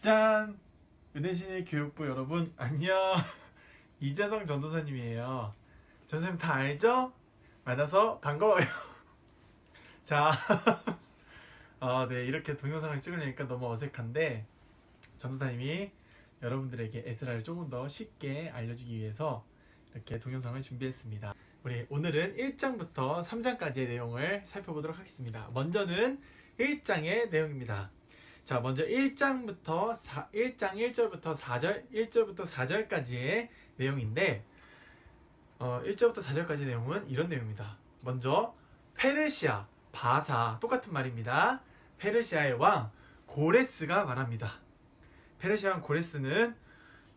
짠! 은혜신의 교육부 여러분 안녕. 이재성 전도사님이에요. 전도사님 다 알죠? 만나서 반가워요. 자 어, 네, 이렇게 동영상을 찍으려니까 너무 어색한데 전도사님이 여러분들에게 에스라를 조금 더 쉽게 알려주기 위해서 이렇게 동영상을 준비했습니다. 우리 오늘은 1장부터 3장까지의 내용을 살펴보도록 하겠습니다. 먼저는 1장의 내용입니다 자, 먼저 1장부터 4, 1장 1절부터 4절, 1절부터 4절까지의 내용인데 어, 1절부터 4절까지 내용은 이런 내용입니다. 먼저 페르시아, 바사 똑같은 말입니다. 페르시아의 왕 고레스가 말합니다. 페르시아 왕 고레스는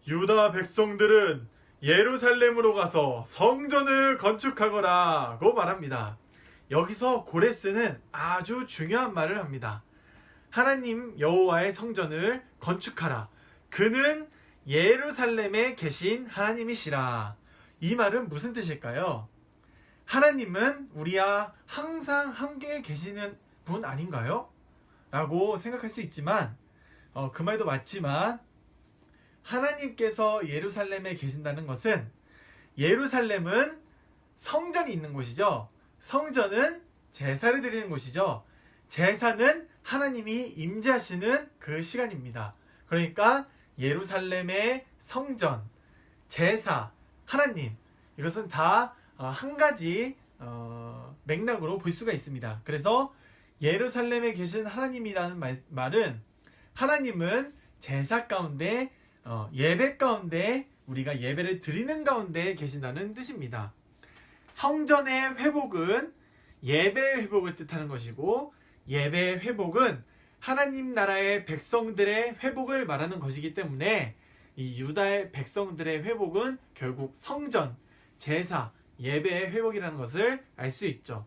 유다 백성들은 예루살렘으로 가서 성전을 건축하거라고 말합니다. 여기서 고레스는 아주 중요한 말을 합니다. 하나님 여호와의 성전을 건축하라. 그는 예루살렘에 계신 하나님이시라. 이 말은 무슨 뜻일까요? 하나님은 우리와 항상 함께 계시는 분 아닌가요? 라고 생각할 수 있지만, 어, 그 말도 맞지만, 하나님께서 예루살렘에 계신다는 것은 예루살렘은 성전이 있는 곳이죠. 성전은 제사를 드리는 곳이죠. 제사는 하나님이 임재하시는 그 시간입니다. 그러니까 예루살렘의 성전, 제사, 하나님 이것은 다 한 가지 어, 맥락으로 볼 수가 있습니다. 그래서 예루살렘에 계신 하나님이라는 말, 말은 하나님은 제사 가운데 어, 예배 가운데 우리가 예배를 드리는 가운데 계신다는 뜻입니다. 성전의 회복은 예배 회복을 뜻하는 것이고 예배 회복은 하나님 나라의 백성들의 회복을 말하는 것이기 때문에 이 유다의 백성들의 회복은 결국 성전, 제사, 예배의 회복이라는 것을 알 수 있죠.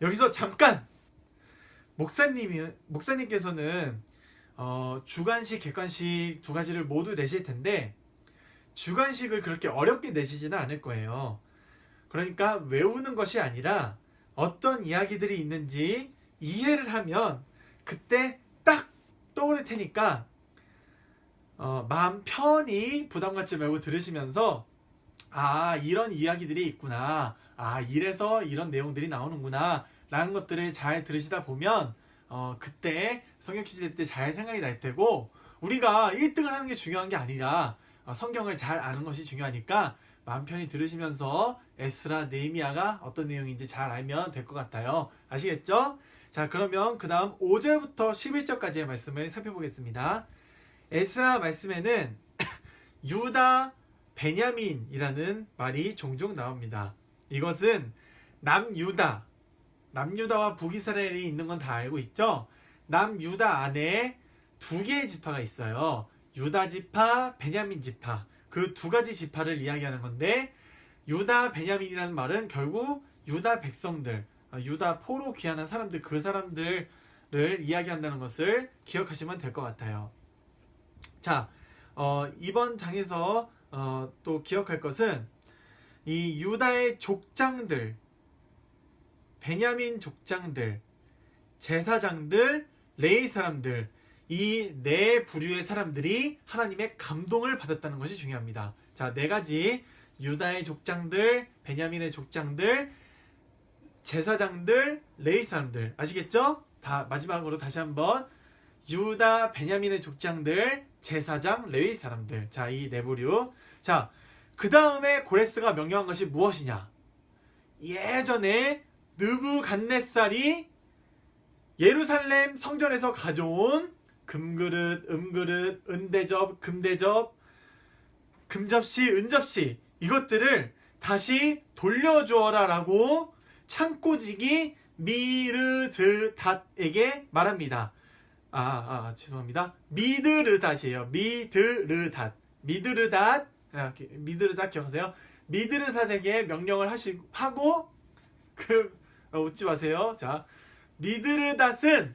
여기서 잠깐 목사님이 목사님께서는 어, 주관식, 객관식 두 가지를 모두 내실 텐데 주관식을 그렇게 어렵게 내시지는 않을 거예요. 그러니까 외우는 것이 아니라 어떤 이야기들이 있는지 이해를 하면 그때 딱 떠오를 테니까 어, 마음 편히 부담 갖지 말고 들으시면서 아 이런 이야기들이 있구나. 아 이래서 이런 내용들이 나오는구나. 라는 것들을 잘 들으시다 보면 어, 그때 성경 퀴즈 때잘 생각이 날 테고 우리가 1등을 하는 게 중요한 게 아니라 어, 성경을 잘 아는 것이 중요하니까 마음 편히 들으시면서 에스라 네이미아가 어떤 내용인지 잘 알면 될 것 같아요. 아시겠죠? 자, 그러면 그 다음 5절부터 11절까지의 말씀을 살펴보겠습니다. 에스라 말씀에는 유다, 베냐민이라는 말이 종종 나옵니다. 이것은 남유다, 남유다와 북이스라엘이 있는 건 다 알고 있죠? 남유다 안에 두 개의 지파가 있어요. 유다 지파, 베냐민 지파. 그 두 가지 지파를 이야기하는 건데, 유다, 베냐민이라는 말은 결국 유다 백성들, 어, 유다 포로 귀환한 사람들 그 사람들을 이야기한다는 것을 기억하시면 될 것 같아요. 자 어, 이번 장에서 어, 또 기억할 것은 이 유다의 족장들, 베냐민 족장들, 제사장들, 레이 사람들 이 네 부류의 사람들이 하나님의 감동을 받았다는 것이 중요합니다. 자, 네 가지 유다의 족장들, 베냐민의 족장들, 제사장들, 레이 사람들 아시겠죠? 다 마지막으로 다시 한번 유다, 베냐민의 족장들, 제사장, 레위 사람들. 자, 이 네 부류. 자, 그 다음에 고레스가 명령한 것이 무엇이냐? 예전에 느부갓네살이 예루살렘 성전에서 가져온 금그릇, 음그릇, 은대접, 금대접, 금접시, 은접시 이것들을 다시 돌려주어라라고 창고지기 미르드닷에게 말합니다. 아, 아, 죄송합니다. 미드르닷이에요. 미드르닷. 미드르닷. 아, 기- 미드르닷 기억하세요? 미드르닷에게 명령을 하시, 하고, 그, 어, 웃지 마세요. 자, 미드르닷은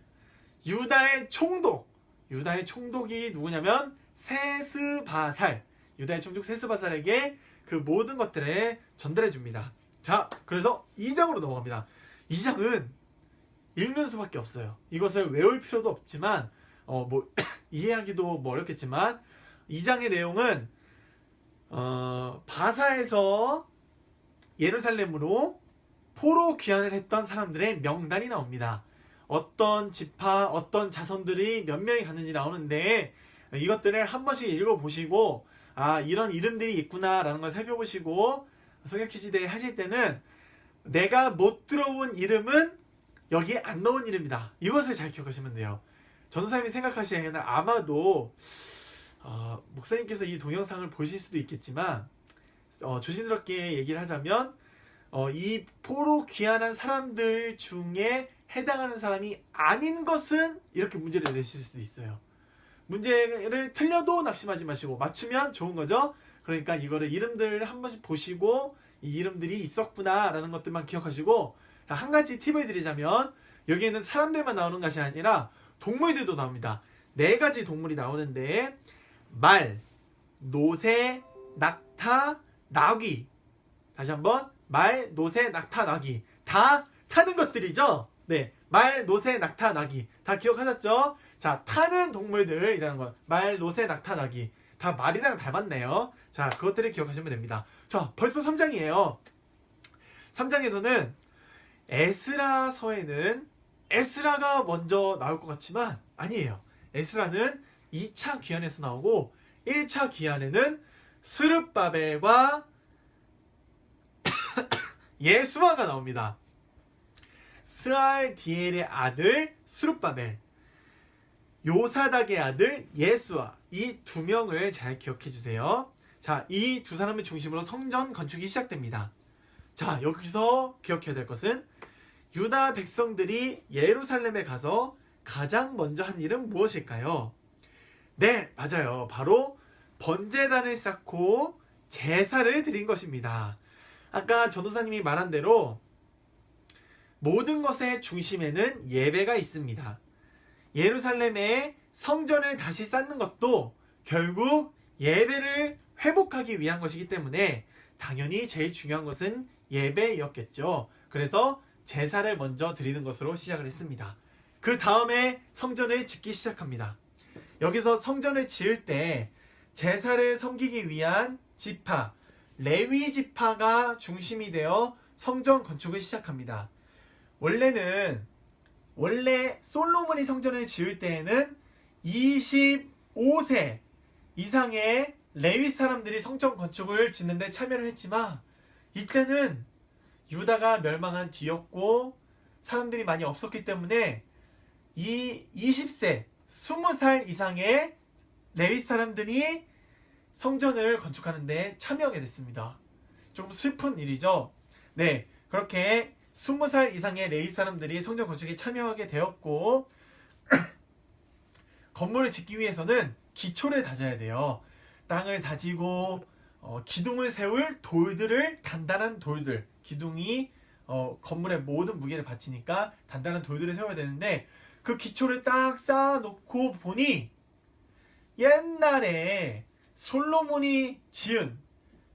유다의 총독. 유다의 총독이 누구냐면, 세스바살. 유다의 총독 세스바살에게 그 모든 것들을 전달해 줍니다. 자, 그래서 2장으로 넘어갑니다. 2장은 읽는 수밖에 없어요. 이것을 외울 필요도 없지만 어, 뭐 이해하기도 뭐 어렵겠지만 2장의 내용은 어, 바사에서 예루살렘으로 포로 귀환을 했던 사람들의 명단이 나옵니다. 어떤 지파, 어떤 자손들이 몇 명이 갔는지 나오는데 이것들을 한 번씩 읽어보시고 아 이런 이름들이 있구나라는 걸 살펴보시고 성경 퀴즈 대회 하실 때는 내가 못 들어본 이름은 여기에 안 넣은 이름이다. 이것을 잘 기억하시면 돼요. 전사님이 생각하시기에는 아마도 어, 목사님께서 이 동영상을 보실 수도 있겠지만 어, 조심스럽게 얘기를 하자면 어, 이 포로 귀환한 사람들 중에 해당하는 사람이 아닌 것은 이렇게 문제를 내실 수도 있어요. 문제를 틀려도 낙심하지 마시고 맞추면 좋은 거죠. 그러니까 이거를 이름들을 한 번씩 보시고 이 이름들이 있었구나라는 것들만 기억하시고 한 가지 팁을 드리자면 여기에는 사람들만 나오는 것이 아니라 동물들도 나옵니다. 네 가지 동물이 나오는데 말, 노새, 낙타, 나귀. 다시 한번 말, 노새, 낙타, 나귀. 다 타는 것들이죠. 네, 말, 노새, 낙타, 나귀. 다 기억하셨죠? 자, 타는 동물들이라는 건 말, 노새, 낙타, 나귀. 다 말이랑 닮았네요. 자, 그것들을 기억하시면 됩니다. 자, 벌써 3장이에요. 3장에서는 에스라서에는 에스라가 먼저 나올 것 같지만 아니에요. 에스라는 2차 귀환에서 나오고 1차 귀환에는 스룹바벨과 예수아가 나옵니다. 스알디엘의 아들 스룹바벨, 요사닥의 아들 예수아 이두 명을 잘 기억해 주세요. 자, 이 두 사람을 중심으로 성전 건축이 시작됩니다. 자, 여기서 기억해야 될 것은 유다 백성들이 예루살렘에 가서 가장 먼저 한 일은 무엇일까요? 네, 맞아요. 바로 번제단을 쌓고 제사를 드린 것입니다. 아까 전도사님이 말한 대로 모든 것의 중심에는 예배가 있습니다. 예루살렘에 성전을 다시 쌓는 것도 결국 예배를 회복하기 위한 것이기 때문에 당연히 제일 중요한 것은 예배였겠죠. 그래서 제사를 먼저 드리는 것으로 시작을 했습니다. 그 다음에 성전을 짓기 시작합니다. 여기서 성전을 지을 때 제사를 섬기기 위한 지파, 레위 지파가 중심이 되어 성전 건축을 시작합니다. 원래는 원래 솔로몬이 성전을 지을 때에는 25세 이상의 레위 사람들이 성전 건축을 짓는데 참여를 했지만 이때는 유다가 멸망한 뒤였고 사람들이 많이 없었기 때문에 이 20세 20살 이상의 레위 사람들이 성전을 건축하는데 참여하게 됐습니다. 좀 슬픈 일이죠. 네, 그렇게 20살 이상의 레위 사람들이 성전 건축에 참여하게 되었고 건물을 짓기 위해서는 기초를 다져야 돼요. 땅을 다지고 어, 기둥을 세울 돌들을 단단한 돌들 기둥이 어, 건물의 모든 무게를 받치니까 단단한 돌들을 세워야 되는데 그 기초를 딱 쌓아놓고 보니 옛날에 솔로몬이 지은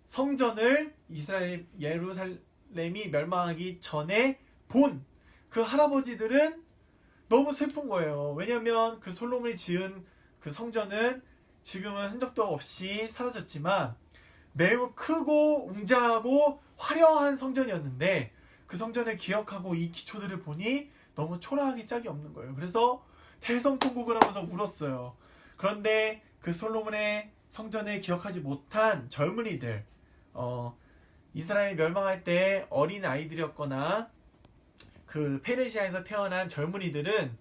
성전을 이스라엘 예루살렘 이 멸망하기 전에 본 그 할아버지들은 너무 슬픈 거예요. 왜냐하면 그 솔로몬이 지은 그 성전은 지금은 흔적도 없이 사라졌지만 매우 크고 웅장하고 화려한 성전이었는데 그 성전을 기억하고 이 기초들을 보니 너무 초라하기 짝이 없는 거예요. 그래서 대성통곡을 하면서 울었어요. 그런데 그 솔로몬의 성전을 기억하지 못한 젊은이들, 어, 이스라엘 멸망할 때 어린 아이들이었거나 그 페르시아에서 태어난 젊은이들은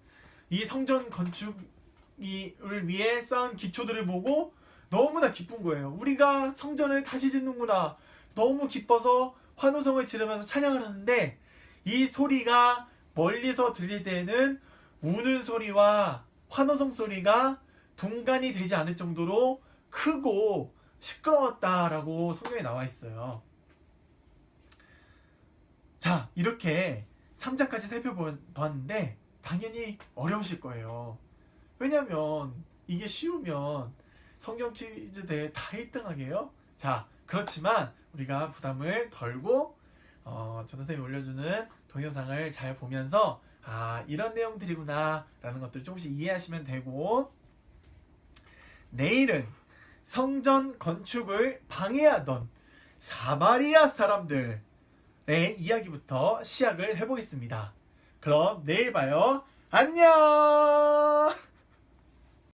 이 성전 건축을 위해 쌓은 기초들을 보고 너무나 기쁜 거예요. 우리가 성전을 다시 짓는구나. 너무 기뻐서 환호성을 지르면서 찬양을 하는데 이 소리가 멀리서 들릴 때에는 우는 소리와 환호성 소리가 분간이 되지 않을 정도로 크고 시끄러웠다라고 성경에 나와 있어요. 자, 이렇게 3장까지 살펴봤는데 당연히 어려우실 거예요. 왜냐면 이게 쉬우면 성경 퀴즈 대회 다 1등하게요. 자, 그렇지만 우리가 부담을 덜고 어, 전도쌤이 올려주는 동영상을 잘 보면서 아, 이런 내용들이구나 라는 것들을 조금씩 이해하시면 되고 내일은 성전 건축을 방해하던 사마리아 사람들 의 이야기부터 시작을 해보겠습니다. 그럼 내일 봐요. 안녕!